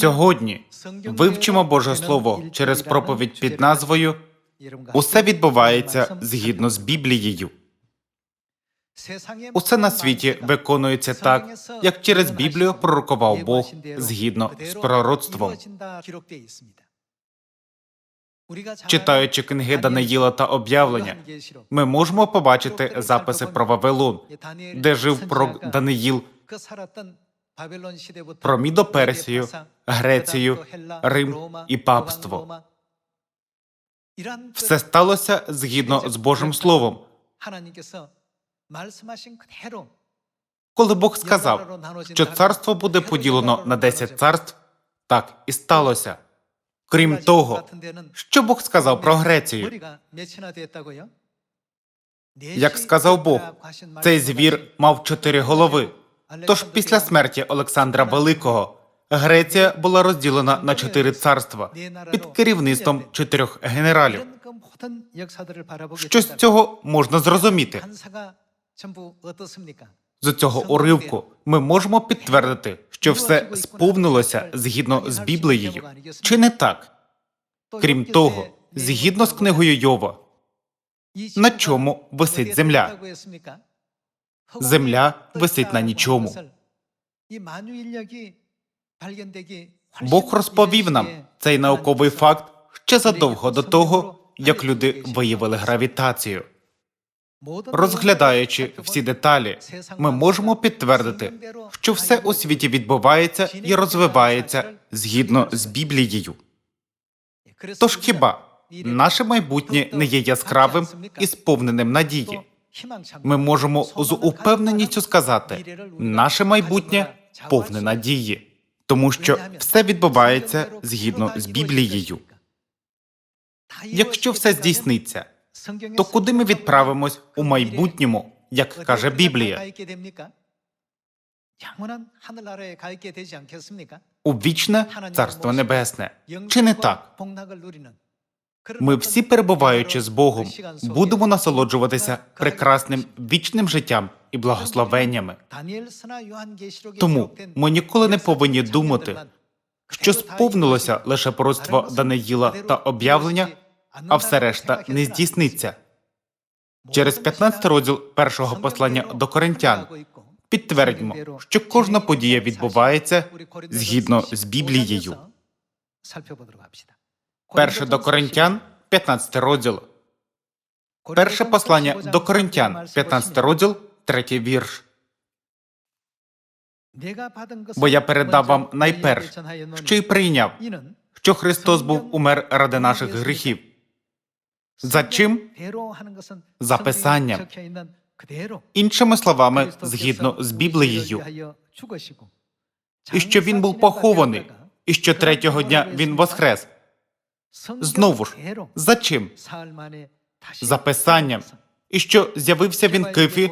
Сьогодні вивчимо Боже Слово через проповідь під назвою Усе відбувається згідно з Біблією. Усе на світі виконується так, як через Біблію пророкував Бог згідно з пророцтвом. Читаючи книги Даниїла та об'явлення, ми можемо побачити записи про Вавилон, де жив пророк Даниїл, про Мідоперсію, Грецію, Рим і папство. Все сталося згідно з Божим Словом. Коли Бог сказав, що царство буде поділено на 10 царств, так і сталося. Крім того, що Бог сказав про Грецію? Як сказав Бог, цей звір мав чотири голови. Тож після смерті Олександра Великого Греція була розділена на чотири царства під керівництвом чотирьох генералів. Що з цього можна зрозуміти? З цього уривку ми можемо підтвердити, що все сповнилося згідно з Біблією. Чи не так? Крім того, згідно з книгою Йова, на чому висить земля? Земля висить на нічому. Бог розповів нам цей науковий факт ще задовго до того, як люди виявили гравітацію. Розглядаючи всі деталі, ми можемо підтвердити, що все у світі відбувається і розвивається згідно з Біблією. Тож хіба наше майбутнє не є яскравим і сповненим надії? Ми можемо з упевненістю сказати, наше майбутнє повне надії, тому що все відбувається згідно з Біблією. Якщо все здійсниться, то куди ми відправимось у майбутньому, як каже Біблія? У вічне царство небесне. Чи не так? Ми всі, перебуваючи з Богом, будемо насолоджуватися прекрасним вічним життям і благословеннями. Тому ми ніколи не повинні думати, що сповнилося лише пророцтво Даниїла та об'явлення, а все решта не здійсниться. Через 15 розділ першого послання до коринтян підтвердимо, що кожна подія відбувається згідно з Біблією. Перше до коринтян, 15 розділ. Перше послання до коринтян, 15 розділ, третій вірш. Бо я передав вам найперш, що й прийняв, що Христос був умер ради наших гріхів. За чим? За Писанням. Іншими словами, згідно з Біблією, і що він був похований, і що третього дня він воскрес. Знову ж, за чим? За Писанням. І що з'явився він Кифі,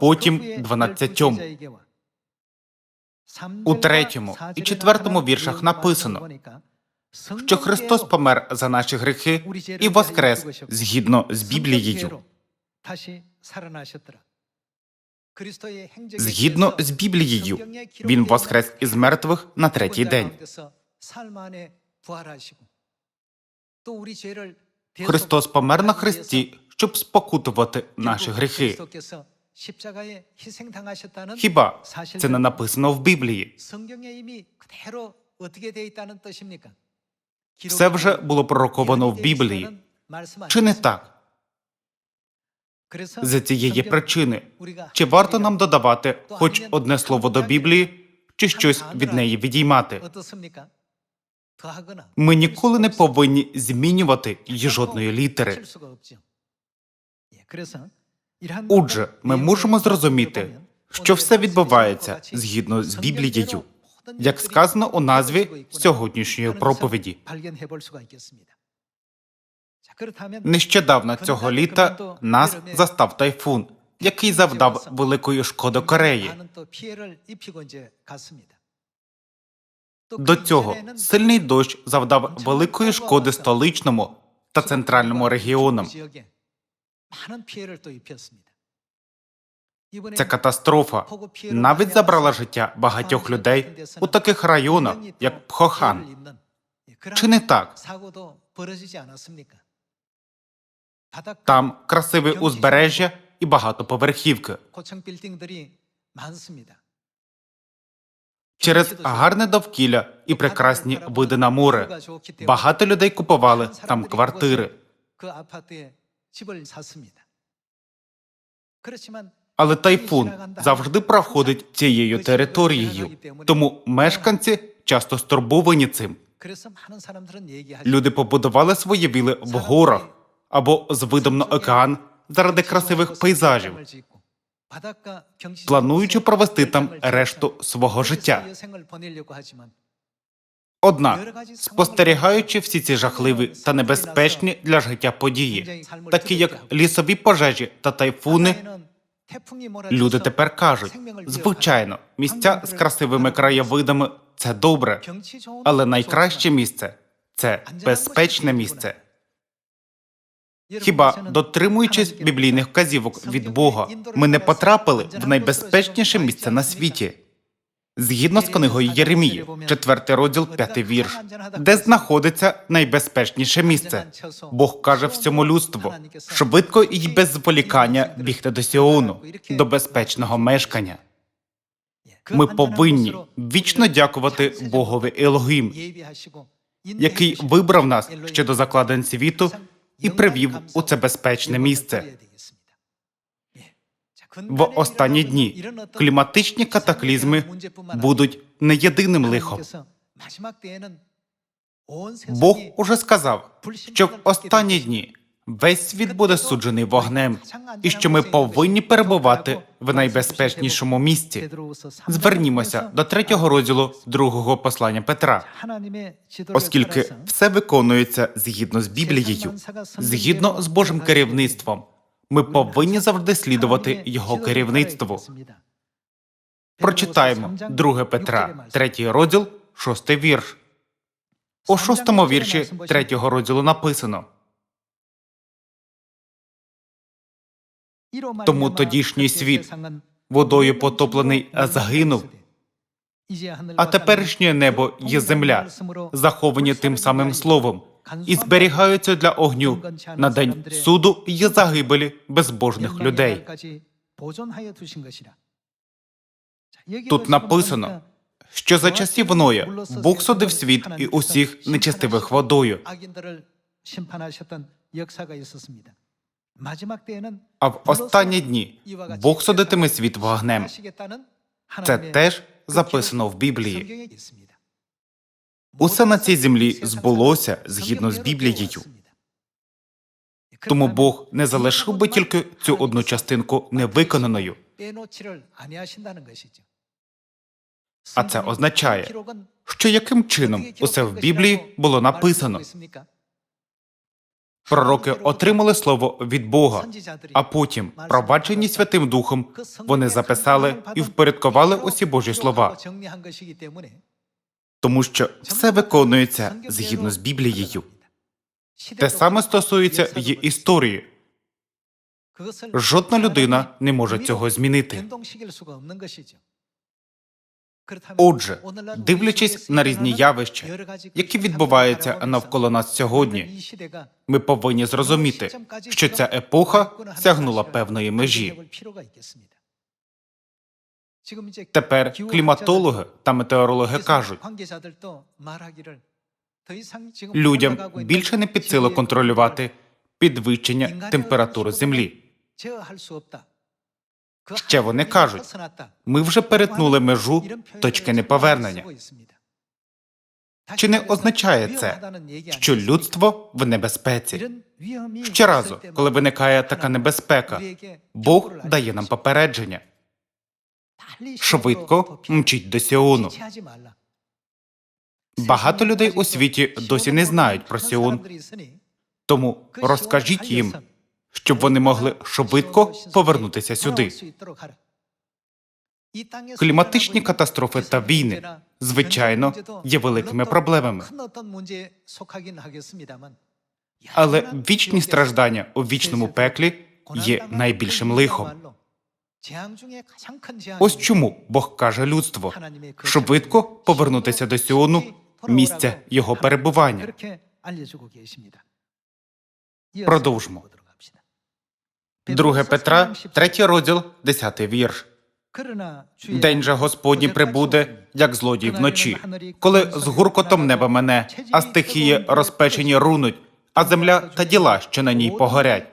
потім дванадцятьом. У третьому і четвертому віршах написано, що Христос помер за наші гріхи і воскрес згідно з Біблією. Згідно з Біблією, він воскрес із мертвих на третій день. Христос помер на хресті, щоб спокутувати наші гріхи. Хіба це не написано в Біблії? Все вже було пророковано в Біблії. Чи не так? З цієї причини, чи варто нам додавати хоч одне слово до Біблії, чи щось від неї відіймати? Ми ніколи не повинні змінювати її жодної літери. Отже, ми можемо зрозуміти, що все відбувається згідно з Біблією, як сказано у назві сьогоднішньої проповіді. Нещодавно цього літа нас застав тайфун, який завдав великої шкоди Кореї. До цього сильний дощ завдав великої шкоди столичному та центральному регіонам. Ця катастрофа навіть забрала життя багатьох людей у таких районах, як Пхохан. Чи не так? Там красиве узбережжя і багатоповерхівки. Через гарне довкілля і прекрасні види на море. Багато людей купували там квартири. Але тайфун завжди проходить цією територією, тому мешканці часто стурбовані цим. Люди побудували свої віли в горах або з видом на океан заради красивих пейзажів, плануючи провести там решту свого життя. Однак, спостерігаючи всі ці жахливі та небезпечні для життя події, такі як лісові пожежі та тайфуни, люди тепер кажуть: звичайно, місця з красивими краєвидами це добре, але найкраще місце це безпечне місце. Хіба дотримуючись біблійних вказівок від Бога, ми не потрапили в найбезпечніше місце на світі? Згідно з книгою Єремії, 4 розділ, 5 вірш, де знаходиться найбезпечніше місце. Бог каже всьому людству швидко і без зволікання бігти до Сіону, до безпечного мешкання. Ми повинні вічно дякувати Богові Елогим, який вибрав нас ще до закладень світу і привів у це безпечне місце. В останні дні кліматичні катаклізми будуть не єдиним лихом. Бог уже сказав, що в останні дні весь світ буде суджений вогнем, і що ми повинні перебувати в найбезпечнішому місці. Звернімося до третього розділу другого послання Петра, оскільки все виконується згідно з Біблією, згідно з Божим керівництвом. Ми повинні завжди слідувати його керівництву. Прочитаємо 2 Петра, 3 розділ, 6 вірш. У шостому вірші третього розділу написано Тому тодішній світ, водою потоплений, загинув, а теперішнє небо є земля, заховані тим самим словом, і зберігаються для огню. На день суду і загибелі безбожних людей. Тут написано, що за часів Ноя Бог судив світ і усіх нечестивих водою, а в останні дні Бог судитиме світ вогнем. Це теж записано в Біблії. Усе на цій землі збулося згідно з Біблією. Тому Бог не залишив би тільки цю одну частинку невиконаною. А це означає, Що яким чином усе в Біблії було написано? Пророки отримали слово від Бога, а потім, проваджені Святим Духом, вони записали і впорядкували усі Божі слова, тому що все виконується згідно з Біблією. Те саме стосується й історії. Жодна людина не може цього змінити. Отже, дивлячись на різні явища, які відбуваються навколо нас сьогодні, ми повинні зрозуміти, що ця епоха сягнула певної межі. Тепер кліматологи та метеорологи кажуть, людям більше не під силу контролювати підвищення температури землі. Ще вони кажуть, ми вже перетнули межу точки неповернення. Чи не означає це, що людство в небезпеці? Щоразу, коли виникає така небезпека, Бог дає нам попередження. Швидко мчіть до Сіону. Багато людей у світі досі не знають про Сіон, тому розкажіть їм, щоб вони могли швидко повернутися сюди. Кліматичні катастрофи та війни, звичайно, є великими проблемами. Але вічні страждання у вічному пеклі є найбільшим лихом. Ось чому Бог каже людству швидко повернутися до Сіону, місця його перебування. Продовжимо. 2 Петра, 3 розділ, 10 вірш. День же Господній прибуде, як злодій вночі, коли з гуркотом неба мене, а стихії розпечені рунуть, а земля та діла, що на ній погорять.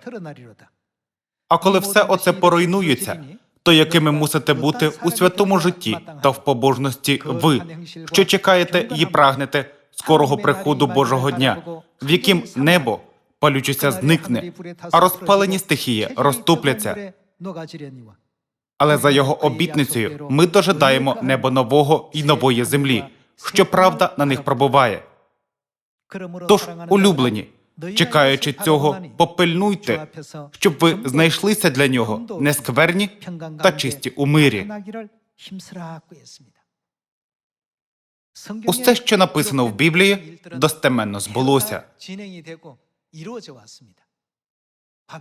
А коли все оце поруйнується, то якими мусите бути у святому житті та в побожності ви, що чекаєте і прагнете скорого приходу Божого дня, в яким небо палючися зникне, а розпалені стихії розтопляться. Але за його обітницею ми дожидаємо небо нового і нової землі, що правда на них пробуває. Тож, улюблені, чекаючи цього, попильнуйте, щоб ви знайшлися для нього нескверні та чисті у мирі. Усе, що написано в Біблії, достеменно збулося.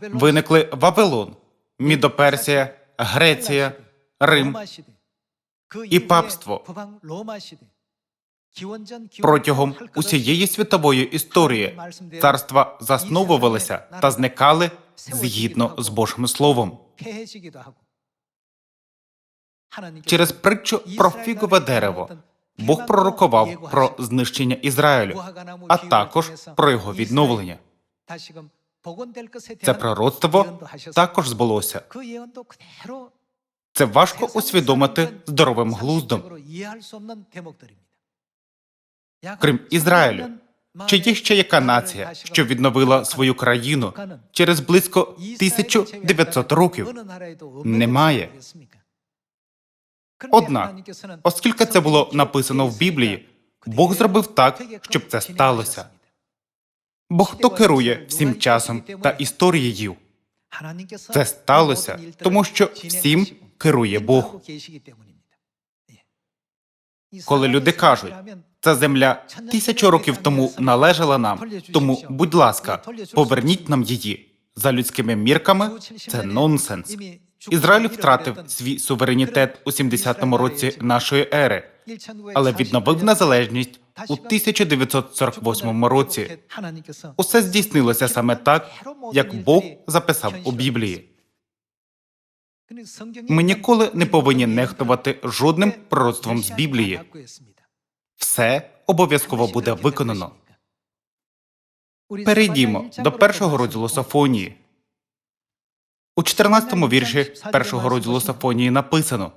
Виникли Вавилон, Мідоперсія, Греція, Рим і папство. Протягом усієї світової історії царства засновувалися та зникали згідно з Божим Словом. Через притчу про фігове дерево Бог пророкував про знищення Ізраїлю, а також про його відновлення. Це пророцтво також збулося. Це важко усвідомити здоровим глуздом. Крім Ізраїлю, чи є ще яка нація, що відновила свою країну через близько 1900 років? Немає. Однак, оскільки це було написано в Біблії, Бог зробив так, щоб це сталося. Бо хто керує всім часом та історією? Це сталося, тому що всім керує Бог. Коли люди кажуть, ця земля тисячу років тому належала нам, тому, будь ласка, поверніть нам її. За людськими мірками це нонсенс. Ізраїль втратив свій суверенітет у 70-му році нашої ери, але відновив незалежність у 1948 році. Усе здійснилося саме так, як Бог записав у Біблії. Ми ніколи не повинні нехтувати жодним пророцтвом з Біблії. Все обов'язково буде виконано. Перейдімо до першого розділу Сафонії. У 14-му вірші першого розділу Сафонії написано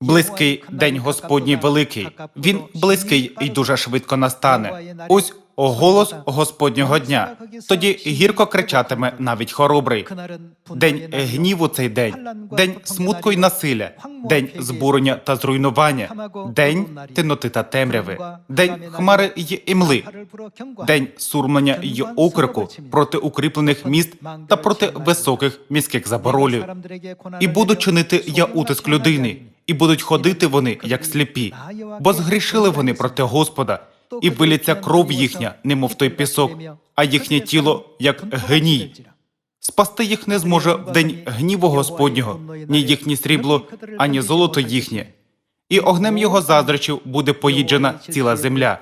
Близький день Господній великий. Він близький і дуже швидко настане. Ось голос Господнього дня. Тоді гірко кричатиме навіть хоробрий. День гніву цей день, день смутку й насилля, день збурення та зруйнування, день темноти та темряви, день хмари й імли, день сурмлення й окрику проти укріплених міст та проти високих міських заборолів. І буду чинити я утиск людини, і будуть ходити вони, як сліпі, бо згрішили вони проти Господа, і виліться кров їхня, немов той пісок, а їхнє тіло, як гній. Спасти їх не зможе в день гніву Господнього, ні їхнє срібло, ані золото їхнє. І огнем його заздричів буде поїджена ціла земля,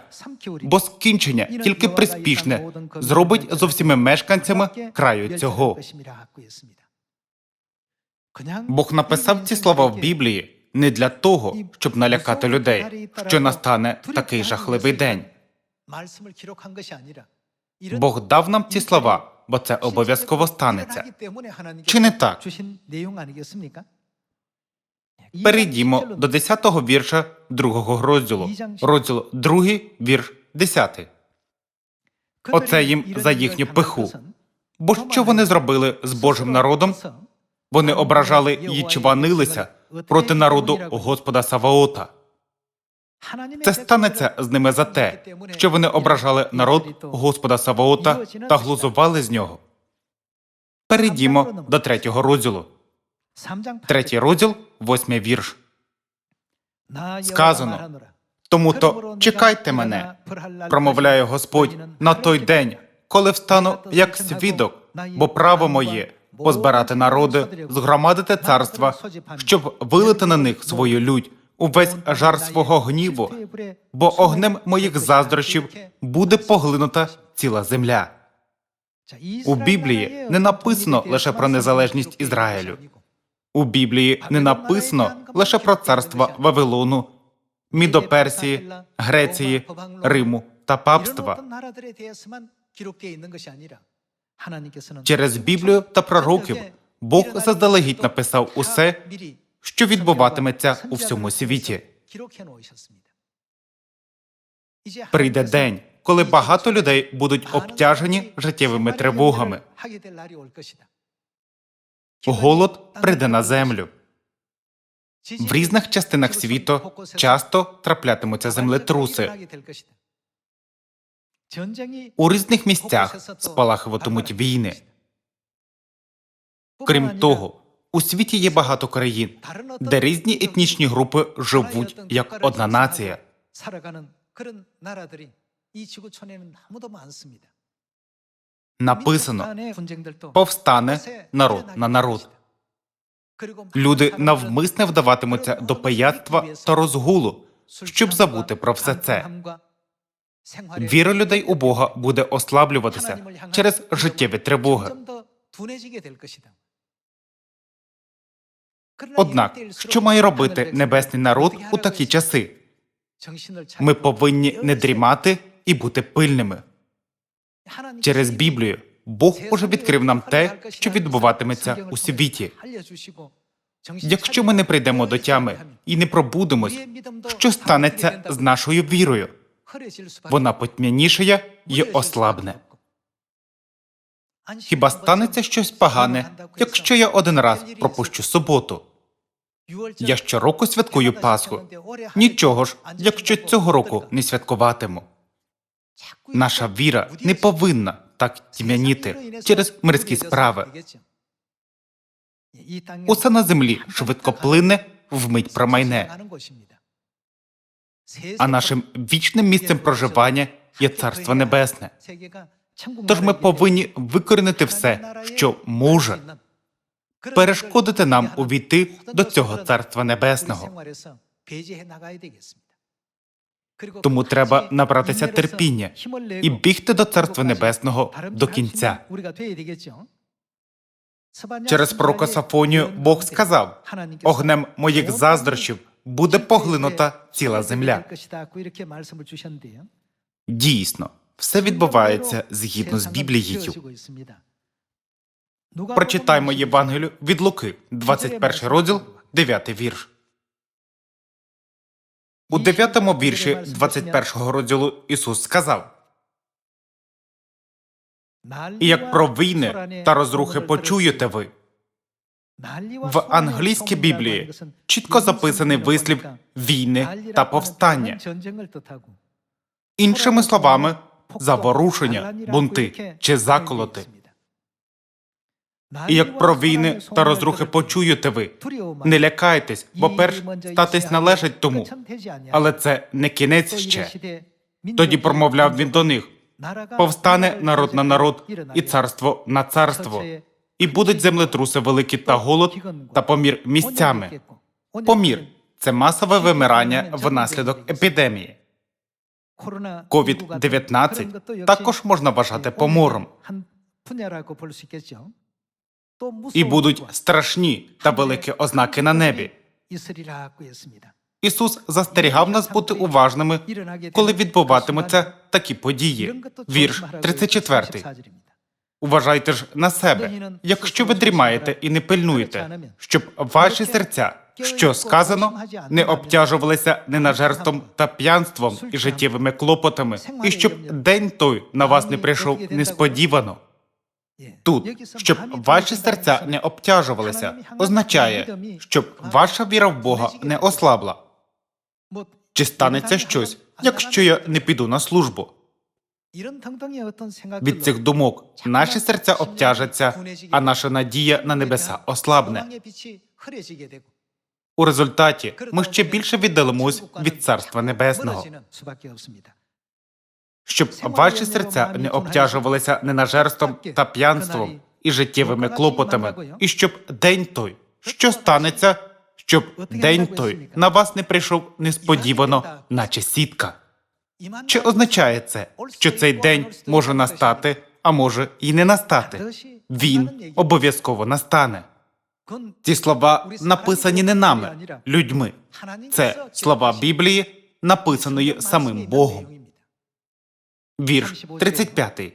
бо скінчення тільки приспішне зробить зо всіми мешканцями краю цього. Бог написав ці слова в Біблії не для того, щоб налякати людей, що настане такий жахливий день. Бог дав нам ці слова, бо це обов'язково станеться. Чи не так? Перейдімо до 10-го вірша другого розділу. Розділ 2, вірш 10. Оце їм за їхню пиху. Бо що вони зробили з Божим народом? Вони ображали і чванилися проти народу Господа Саваота. Це станеться з ними за те, що вони ображали народ Господа Саваота та глузували з нього. Перейдімо до третього розділу. Третій розділ, восьмий вірш. Сказано, Тому то чекайте мене, промовляє Господь на той день, коли встану як свідок, бо право моє позбирати народи, згромадити царства, щоб вилити на них свою лють, увесь жар свого гніву, бо огнем моїх заздрощів буде поглинута ціла земля. У Біблії не написано лише про незалежність Ізраїлю. У Біблії не написано лише про царства Вавилону, Мідоперсії, Греції, Риму та папства. Через Біблію та пророків Бог заздалегідь написав усе, що відбуватиметься у всьому світі. Прийде день, коли багато людей будуть обтяжені життєвими тривогами. Голод прийде на землю. В різних частинах світу часто траплятимуться землетруси. У різних місцях спалахуватимуть війни. Крім того, у світі є багато країн, де різні етнічні групи живуть як одна нація. Написано повстане народ на народ. Люди навмисне вдаватимуться до пияцтва та розгулу, щоб забути про все це. Віра людей у Бога буде ослаблюватися через життєві тривоги. Однак, що має робити небесний народ у такі часи? Ми повинні не дрімати і бути пильними. Через Біблію Бог уже відкрив нам те, що відбуватиметься у світі. Якщо ми не прийдемо до тями і не пробудемось, що станеться з нашою вірою? Вона потьмянішає і ослабне. Хіба станеться щось погане, якщо я один раз пропущу суботу? Я щороку святкую Пасху. Нічого ж, якщо цього року не святкуватиму. Наша віра не повинна так тьмяніти через мирські справи. Усе на землі швидко плине, вмить промайне. А нашим вічним місцем проживання є Царство Небесне. Тож ми повинні викорінити все, що може перешкодити нам увійти до цього Царства Небесного. Тому треба набратися терпіння і бігти до Царства Небесного до кінця. Через пророка Сафонію Бог сказав: огнем моїх заздрощів буде поглинута ціла земля. Дійсно, все відбувається згідно з Біблією. Прочитаймо Євангелію від Луки, 21 розділ, 9 вірш. У 9 вірші 21 розділу Ісус сказав: І як про війни та розрухи почуєте ви. В англійській Біблії чітко записаний вислів війни та повстання. Іншими словами, заворушення, бунти чи заколоти. І як про війни та розрухи почуєте ви, не лякайтесь, бо перш статись належить тому, але це не кінець ще. Тоді промовляв він до них: повстане народ на народ і царство на царство, і будуть землетруси великі та голод, та помір місцями. Помір це масове вимирання внаслідок епідемії. COVID-19 також можна вважати помором. І будуть страшні та великі ознаки на небі. Ісус застерігав нас бути уважними, коли відбуватимуться такі події. Вірш 34. Уважайте ж на себе, якщо ви дрімаєте і не пильнуєте, щоб ваші серця, що сказано, не обтяжувалися ненажерством та п'янством і життєвими клопотами, і щоб день той на вас не прийшов несподівано. Тут, щоб ваші серця не обтяжувалися, означає, щоб ваша віра в Бога не ослабла. Чи станеться щось, якщо я не піду на службу? Від цих думок наші серця обтяжаться, а наша надія на небеса ослабне. У результаті ми ще більше віддалимось від Царства Небесного. щоб ваші серця не обтяжувалися ненажерством та п'янством і життєвими клопотами, і щоб день той, що станеться, щоб день той на вас не прийшов несподівано, наче сітка. Чи означає це, що цей день може настати, а може і не настати? Він обов'язково настане. Ці слова написані не нами, людьми. Це слова Біблії, написаної самим Богом. Вірш 35.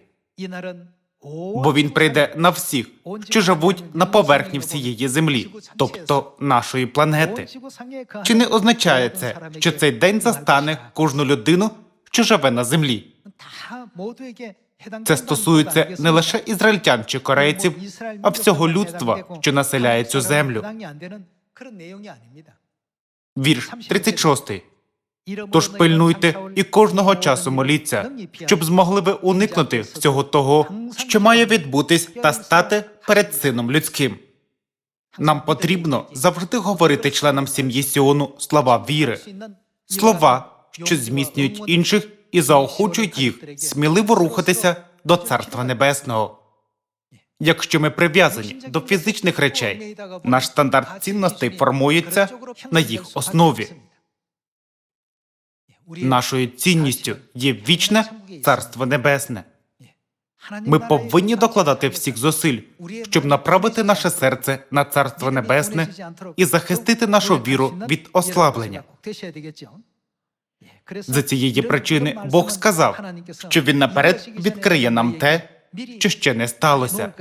Бо він прийде на всіх, що живуть на поверхні всієї землі, тобто нашої планети. Чи не означає це, що цей день застане кожну людину, на землі? Це стосується не лише ізраїльтян чи корейців, а всього людства, що населяє цю землю. Вірш 36. Тож пильнуйте і кожного часу моліться, щоб змогли ви уникнути всього того, що має відбутись та стати перед сином людським. Нам потрібно завжди говорити членам сім'ї Сіону слова віри, слова, що зміцнюють інших і заохочують їх сміливо рухатися до Царства Небесного. Якщо ми прив'язані до фізичних речей, наш стандарт цінностей формується на їх основі. Нашою цінністю є вічне Царство Небесне. Ми повинні докладати всіх зусиль, щоб направити наше серце на Царство Небесне і захистити нашу віру від ослаблення. За цієї причини Бог сказав, що він наперед відкриє нам те, що ще не сталося.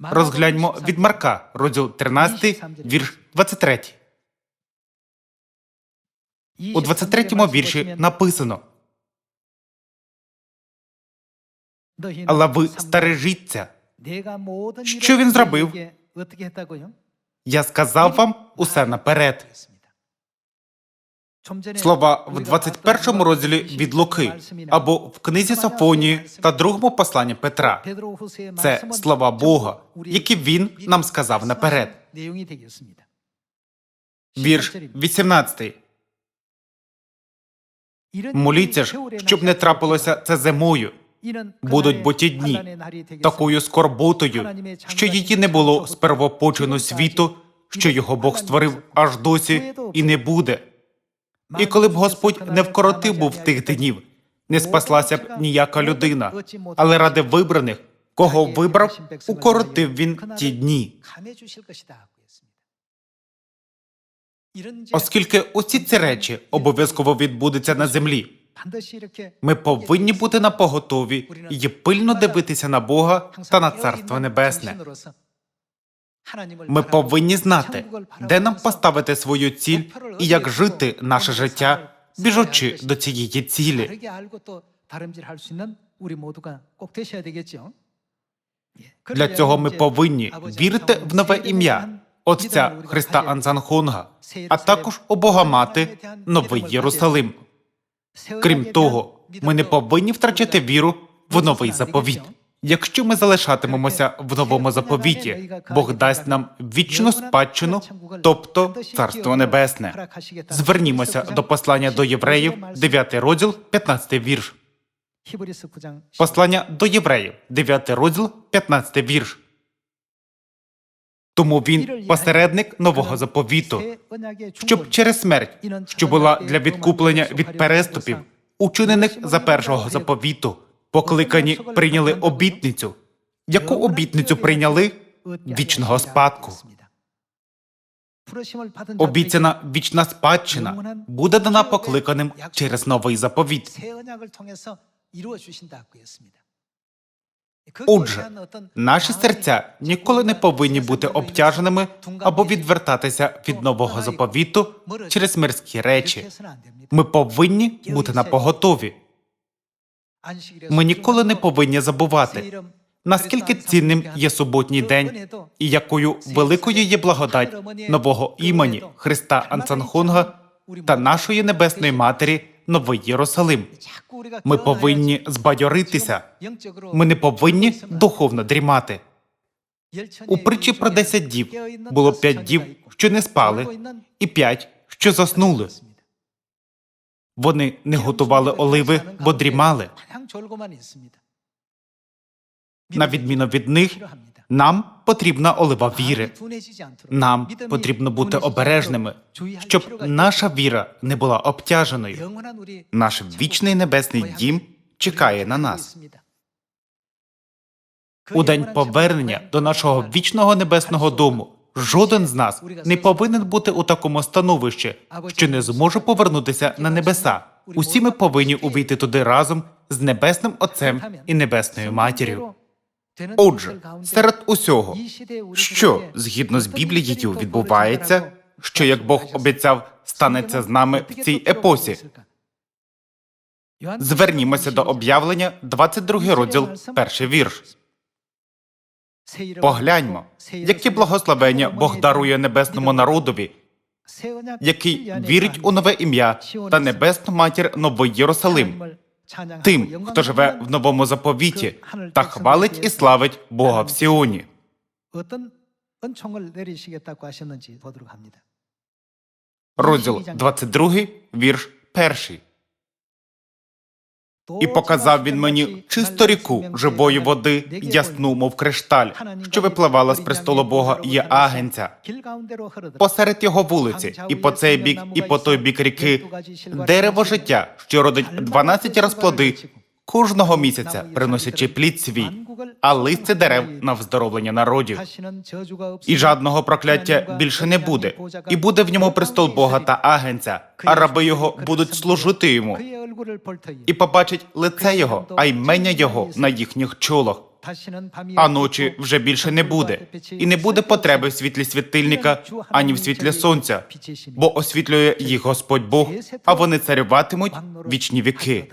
Розгляньмо від Марка, розділ 13, вірш 23. У 23-му вірші написано: Але ви стережіться. Що він зробив? Я сказав вам усе наперед. Слова в 21 розділі від Луки або в книзі Сафонії та другому посланні Петра. Це слова Бога, які він нам сказав наперед. Вірш 18. Моліться ж, щоб не трапилося це зимою. Будуть бо ті дні, такою скорботою, що її не було з первопочину світу, що його Бог створив аж досі і не буде. І коли б Господь не вкоротив був тих днів, не спаслася б ніяка людина, але ради вибраних, кого вибрав, укоротив він ті дні. Оскільки усі ці речі обов'язково відбудуться на землі, ми повинні бути на поготові і пильно дивитися на Бога та на Царство Небесне. Ми повинні знати, де нам поставити свою ціль і як жити наше життя, біжучи до цієї цілі. Для цього ми повинні вірити в нове ім'я Отця Христа Анзанхонга, а також у Богомати Новий Єрусалим. Крім того, ми не повинні втрачати віру в новий заповіт. Якщо ми залишатимемося в новому заповіті, Бог дасть нам вічну спадщину, тобто Царство Небесне. Звернімося до послання до євреїв, 9 розділ, 15 вірш. Послання до євреїв, 9 розділ, 15 вірш. Тому він посередник нового заповіту, щоб через смерть, що була для відкуплення від переступів, учинених за першого заповіту, покликані прийняли обітницю. Яку обітницю прийняли? Вічного спадку. Обіцяна вічна спадщина буде дана покликаним через новий заповіт. Отже, наші серця ніколи не повинні бути обтяженими або відвертатися від нового заповіту через мирські речі. Ми повинні бути на поготові. Ми ніколи не повинні забувати, наскільки цінним є суботній день і якою великою є благодать нового імені Христа Анцанхонга та нашої небесної матері Новий Єрусалим. Ми повинні збадьоритися. Ми не повинні духовно дрімати. У притчі про 10 дів було 5 дів, що не спали, і 5, що заснули. Вони не готували оливи, бо дрімали. На відміну від них, нам потрібна олива віри. Нам потрібно бути обережними, щоб наша віра не була обтяженою. Наш вічний небесний дім чекає на нас. У день повернення до нашого вічного небесного дому жоден з нас не повинен бути у такому становищі, що не зможе повернутися на небеса. Усі ми повинні увійти туди разом з небесним Отцем і небесною матір'ю. Отже, серед усього, що згідно з Біблією відбувається, що як Бог обіцяв, станеться з нами в цій епосі. Звернімося до об'явлення, 22 розділ, перший вірш. Погляньмо, які благословення Бог дарує небесному народові, який вірить у нове ім'я та небесну матір новий Єрусалим, тим, хто живе в новому заповіті та хвалить і славить Бога в Сіоні. Розділ 22, вірш 1. І показав він мені чисту ріку живої води, ясну, мов кришталь, що випливала з престолу Бога є агенця. Посеред його вулиці, і по цей бік, і по той бік ріки, дерево життя, що родить 12 розплоди, кожного місяця приносячи плід свій, а листя дерев на вздоровлення народів. І жадного прокляття більше не буде, і буде в ньому престол Бога та агенця, а раби його будуть служити йому, і побачить лице його, а ймення його на їхніх чолах. А ночі вже більше не буде, і не буде потреби в світлі світильника ані в світлі сонця, бо освітлює їх Господь Бог, а вони царюватимуть вічні віки.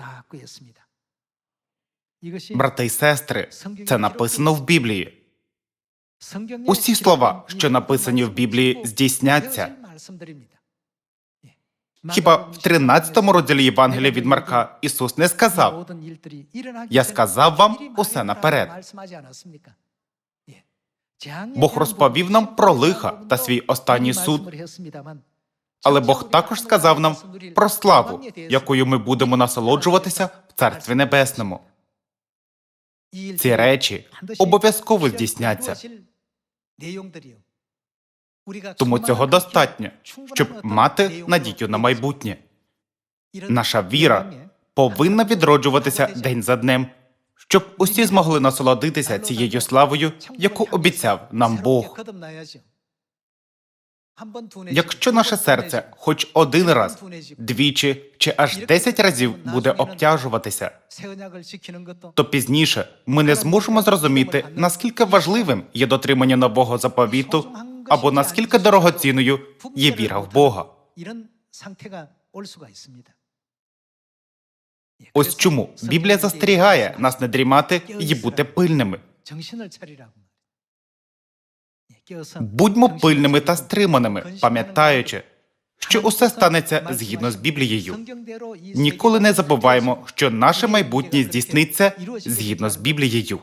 Брати й сестри, це написано в Біблії. Усі слова, що написані в Біблії, здійсняться. Хіба в 13 розділі Євангелія від Марка Ісус не сказав: Я сказав вам усе наперед. Бог розповів нам про лиха та свій останній суд, але Бог також сказав нам про славу, якою ми будемо насолоджуватися в Царстві Небесному. Ці речі обов'язково здійсняться. Тому цього достатньо, щоб мати надію на майбутнє. Наша віра повинна відроджуватися день за днем, щоб усі змогли насолодитися цією славою, яку обіцяв нам Бог. Якщо наше серце хоч один раз, двічі чи аж десять разів буде обтяжуватися, то пізніше ми не зможемо зрозуміти, наскільки важливим є дотримання нового заповіту або наскільки дорогоцінною є віра в Бога. Ось чому Біблія застерігає нас не дрімати і бути пильними. Будьмо пильними та стриманими, пам'ятаючи, що усе станеться згідно з Біблією. Ніколи не забуваємо, що наше майбутнє здійсниться згідно з Біблією.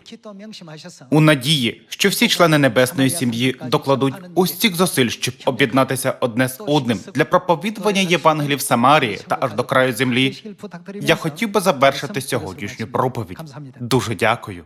У надії, що всі члени небесної сім'ї докладуть усіх зусиль, щоб об'єднатися одне з одним для проповідування Євангелії в Самарії та аж до краю землі. Я хотів би завершити сьогоднішню проповідь. Дуже дякую.